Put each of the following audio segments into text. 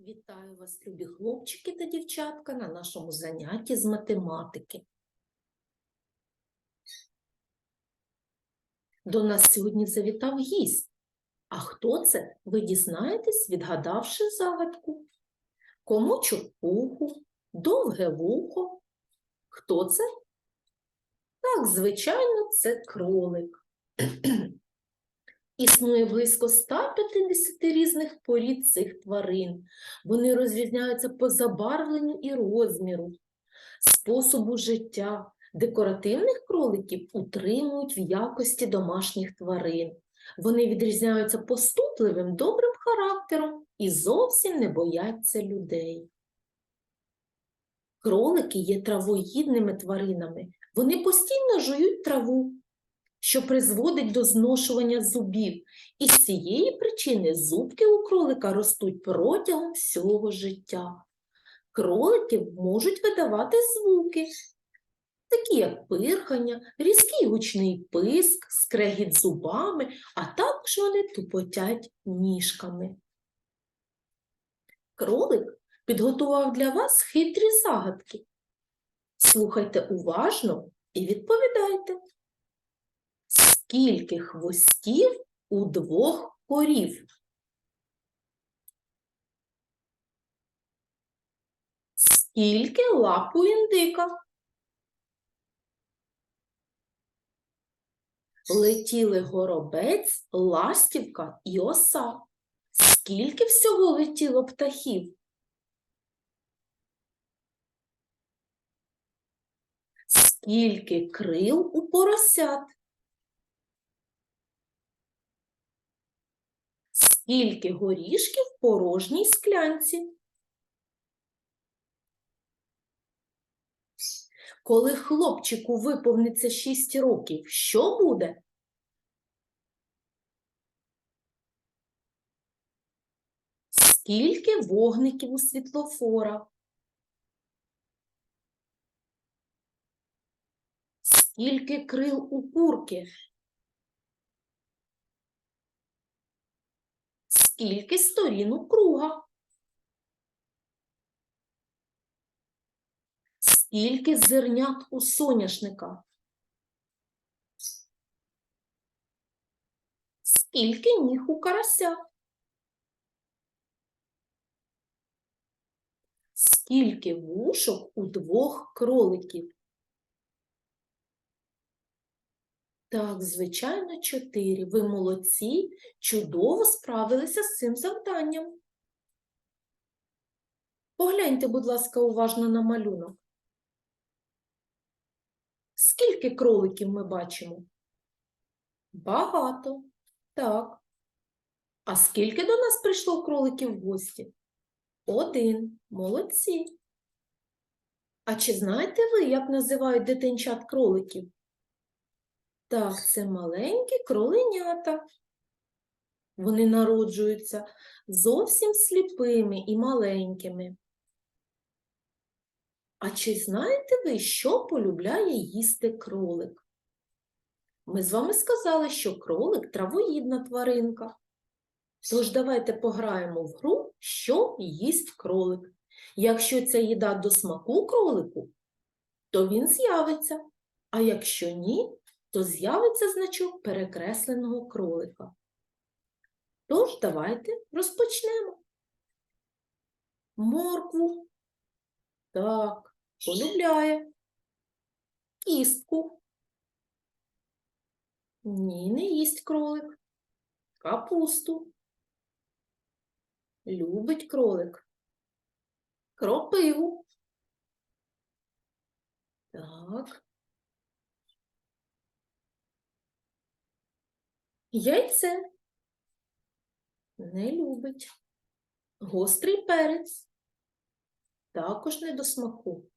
Вітаю вас, любі хлопчики та дівчатка, на нашому занятті з математики. До нас сьогодні завітав гість. А хто це? Ви дізнаєтесь, відгадавши загадку. Кому чупуху, довге вухо. Хто це? Так, звичайно, це кролик. Існує близько 150 різних порід цих тварин. Вони розрізняються по забарвленню і розміру, способу життя. Декоративних кроликів утримують в якості домашніх тварин. Вони відрізняються поступливим добрим характером і зовсім не бояться людей. Кролики є травоїдними тваринами. Вони постійно жують траву, що призводить до зношування зубів. І з цієї причини зубки у кролика ростуть протягом всього життя. Кролики можуть видавати звуки, такі як пирхання, різкий гучний писк, скрегіт зубами, а також вони тупотять ніжками. Кролик підготував для вас хитрі загадки. Слухайте уважно і відповідайте. Скільки хвостів у двох корів? Скільки лап у індика? Летіли горобець, ластівка і оса. Скільки всього летіло птахів? Скільки крил у поросят? Скільки горішків в порожній склянці? Коли хлопчику виповниться 6 років, що буде? Скільки вогників у світлофора? Скільки крил у курки? Скільки сторін у круга? Скільки зернят у соняшника? Скільки ніг у карася? Скільки вушок у двох кроликів? Так, звичайно, чотири. Ви молодці, чудово справилися з цим завданням. Погляньте, будь ласка, уважно на малюнок. Скільки кроликів ми бачимо? Багато. Так. А скільки до нас прийшло кроликів в гості? Один. Молодці. А чи знаєте ви, як називають дитинчат кроликів? Так, це маленькі кроленята. Вони народжуються зовсім сліпими і маленькими. А чи знаєте ви, що полюбляє їсти кролик? Ми з вами сказали, що кролик травоїдна тваринка. Тож давайте пограємо в гру, що їсть кролик. Якщо ця їда до смаку кролику, то він з'явиться, а якщо ні, то з'явиться значок перекресленого кролика. Тож давайте розпочнемо. Моркву. Так, полюбляє. Кістку. Ні, не їсть кролик. Капусту. Любить кролик. Кропиву. Так. Яйце не любить. Гострий перець також не до смаку.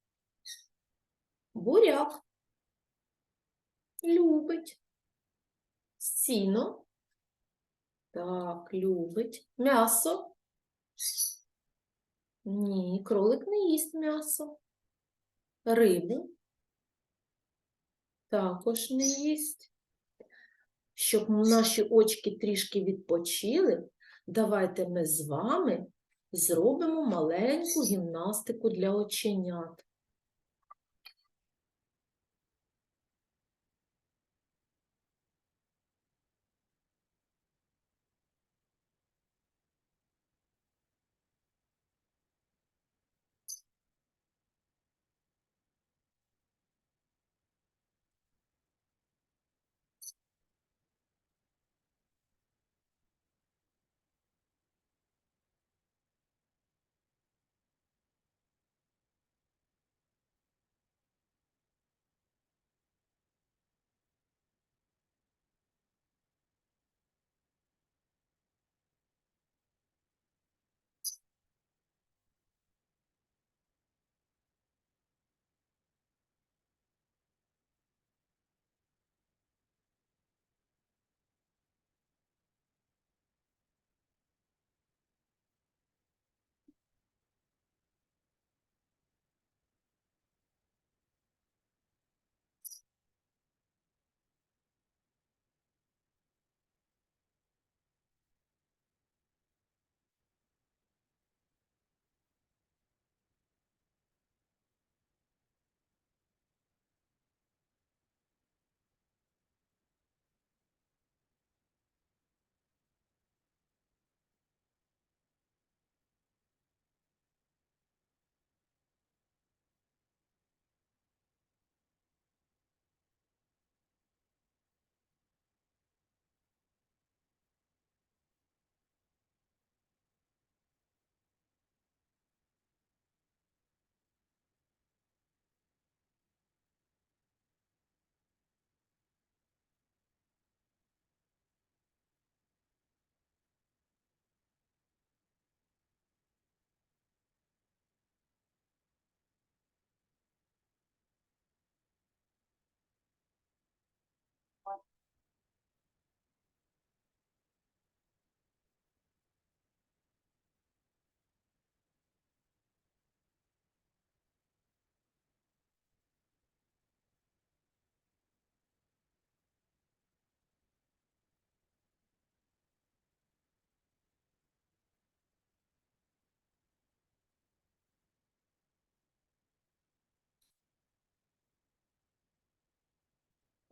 Буряк любить. Сіно так, любить. М'ясо. Ні, кролик не їсть м'ясо. Рибу також не їсть. Щоб наші очки трішки відпочили, давайте ми з вами зробимо маленьку гімнастику для оченят.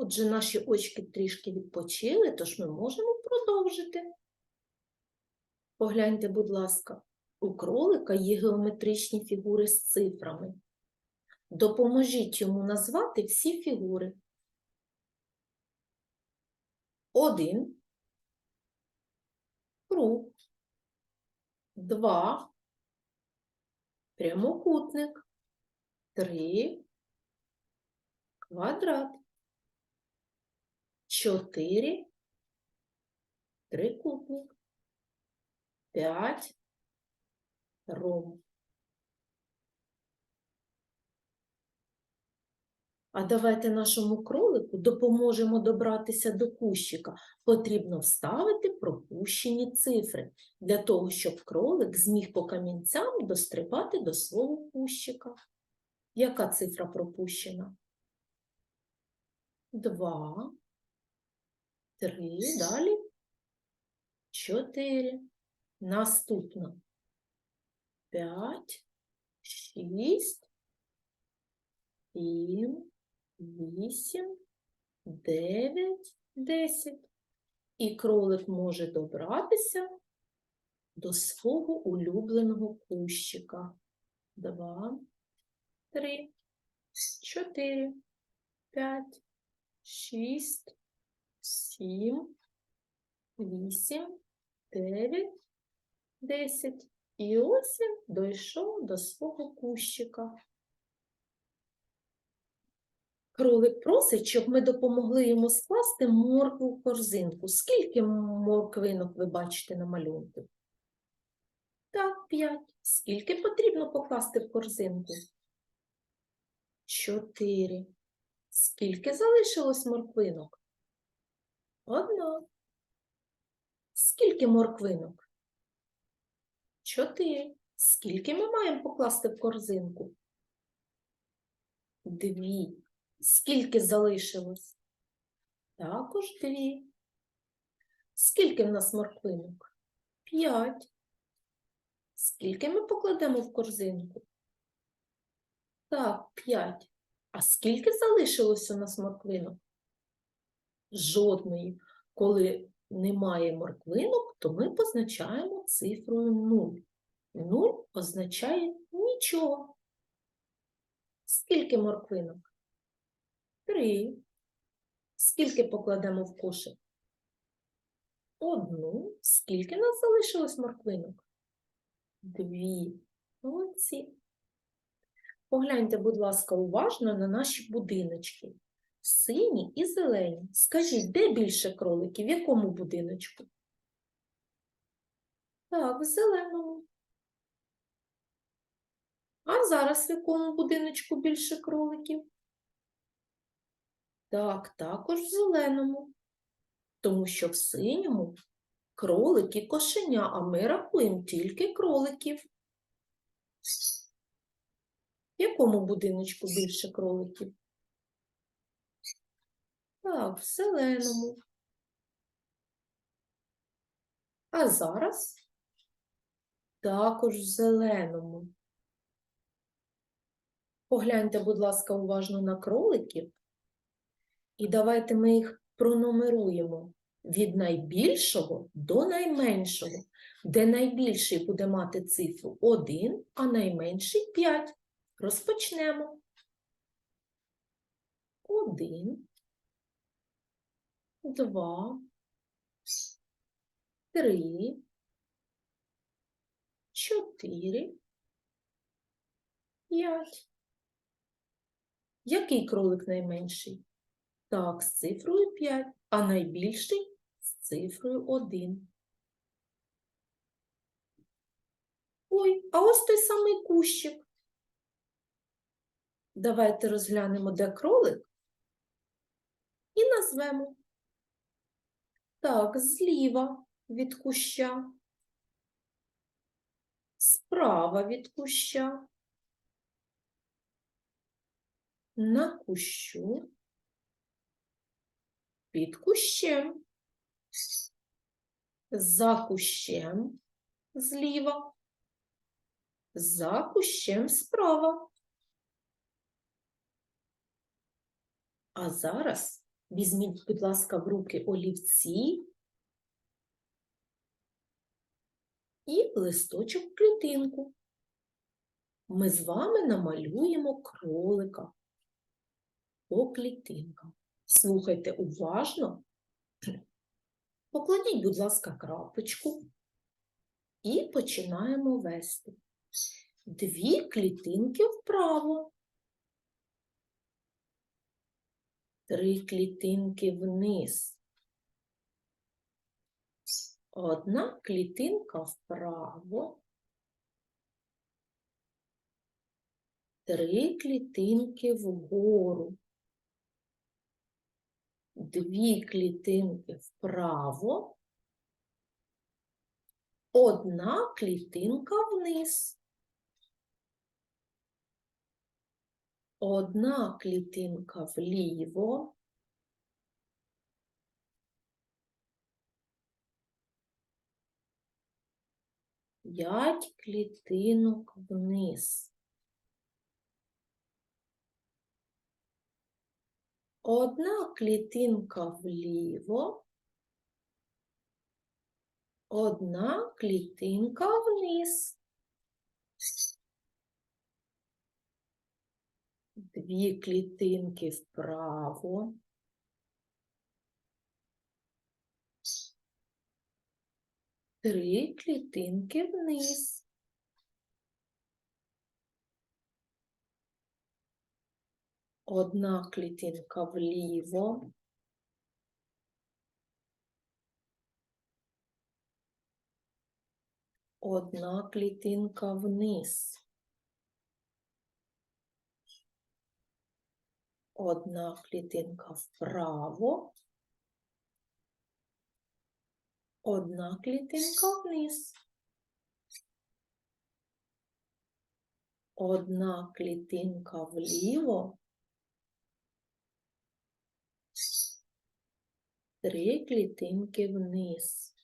Отже, наші очки трішки відпочили, тож ми можемо продовжити. Погляньте, будь ласка, у кролика є геометричні фігури з цифрами. Допоможіть йому назвати всі фігури. Один. Круг. Два. Прямокутник. Три. Квадрат. Чотири. Трикутник. П'ять. Ром. А давайте нашому кролику допоможемо добратися до кущика. Потрібно вставити пропущені цифри для того, щоб кролик зміг по камінцям дострибати до свого кущика. Яка цифра пропущена? Два, три, далі. Чотири. Наступно. П'ять, шість, сім, вісім, дев'ять, десять. І кролик може добратися до свого улюбленого кущика. Два, три, чотири, п'ять, шість, сім, вісім, дев'ять, десять. І ось він дійшов до свого кущика. Кролик просить, щоб ми допомогли йому скласти моркву в корзинку. Скільки морквинок ви бачите на малюнку? Так, п'ять. Скільки потрібно покласти в корзинку? Чотири. Скільки залишилось морквинок? Одна. Скільки морквинок? Чотири. Скільки ми маємо покласти в корзинку? Дві. Скільки залишилось? Також дві. Скільки в нас морквинок? П'ять. Скільки ми покладемо в корзинку? Так, 5. А скільки залишилось у нас морквинок? Жодної. Коли немає морквинок, то ми позначаємо цифрою 0. 0 означає нічого. Скільки морквинок? Три. Скільки покладемо в кошик? Одну. Скільки нас залишилось морквинок? Дві. Молодці. Погляньте, будь ласка, уважно на наші будиночки. Сині і зелені. Скажіть, де більше кроликів? В якому будиночку? Так, в зеленому. А зараз в якому будиночку більше кроликів? Так, також в зеленому. Тому що в синьому кролик і кошеня, а ми рахуємо тільки кроликів. В якому будиночку більше кроликів? Так, в зеленому. А зараз також в зеленому. Погляньте, будь ласка, уважно на кроликів. І давайте ми їх пронумеруємо від найбільшого до найменшого, де найбільший буде мати цифру 1, а найменший 5. Розпочнемо. 1, 2, 3, 4, 5. Який кролик найменший? Так, з цифрою 5, а найбільший з цифрою 1. Ой, а ось той самий кущик. Давайте розглянемо, де кролик, і назвемо. Так, зліва від куща, справа від куща, на кущу, під кущем, за кущем зліва, за кущем справа. А зараз візьміть, будь ласка, в руки олівці і листочок клітинку. Ми з вами намалюємо кролика по клітинкам. Слухайте уважно. Покладіть, будь ласка, крапочку і починаємо вести. Дві клітинки вправо. Три клітинки вниз. Одна клітинка вправо. Три клітинки вгору. Дві клітинки вправо. Одна клітинка вниз. Одна клітинка вліво. П'ять клітинок вниз. Одна клітинка вліво. Одна клітинка вниз. Дві клітинки вправо. Три клітинки вниз. Одна клітинка вліво. Одна клітинка вниз. Одна клітинка вправо. Одна клітинка вниз. Одна клітинка вліво. Три клітинки вниз.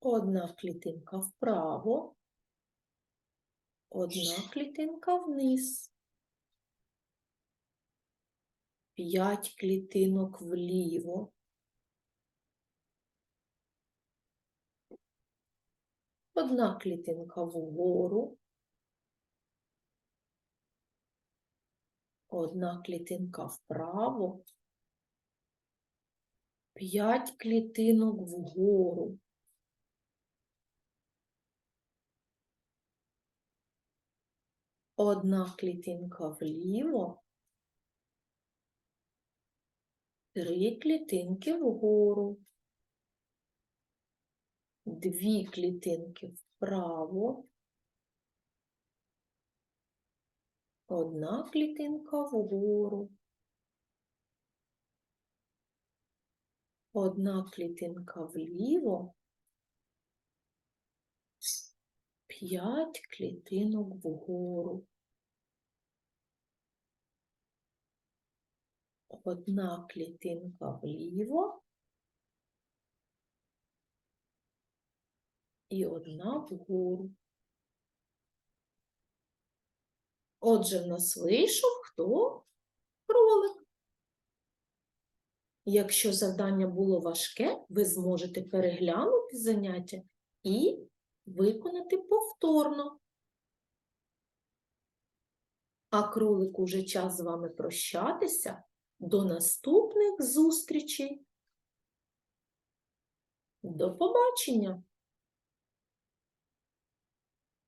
Одна клітинка вправо, одна клітинка вниз. П'ять клітинок вліво. Одна клітинка вгору. Одна клітинка вправо. П'ять клітинок вгору. Одна клітинка вліво. Три клітинки вгору. Дві клітинки вправо. Одна клітинка вгору. Одна клітинка вліво. П'ять клітинок вгору. Одна клітинка вліво. І одна вгору. Отже, в нас вийшов хто? Кролик. Якщо завдання було важке, ви зможете переглянути заняття і виконати повторно. А кролику вже час з вами прощатися. До наступних зустрічей. До побачення!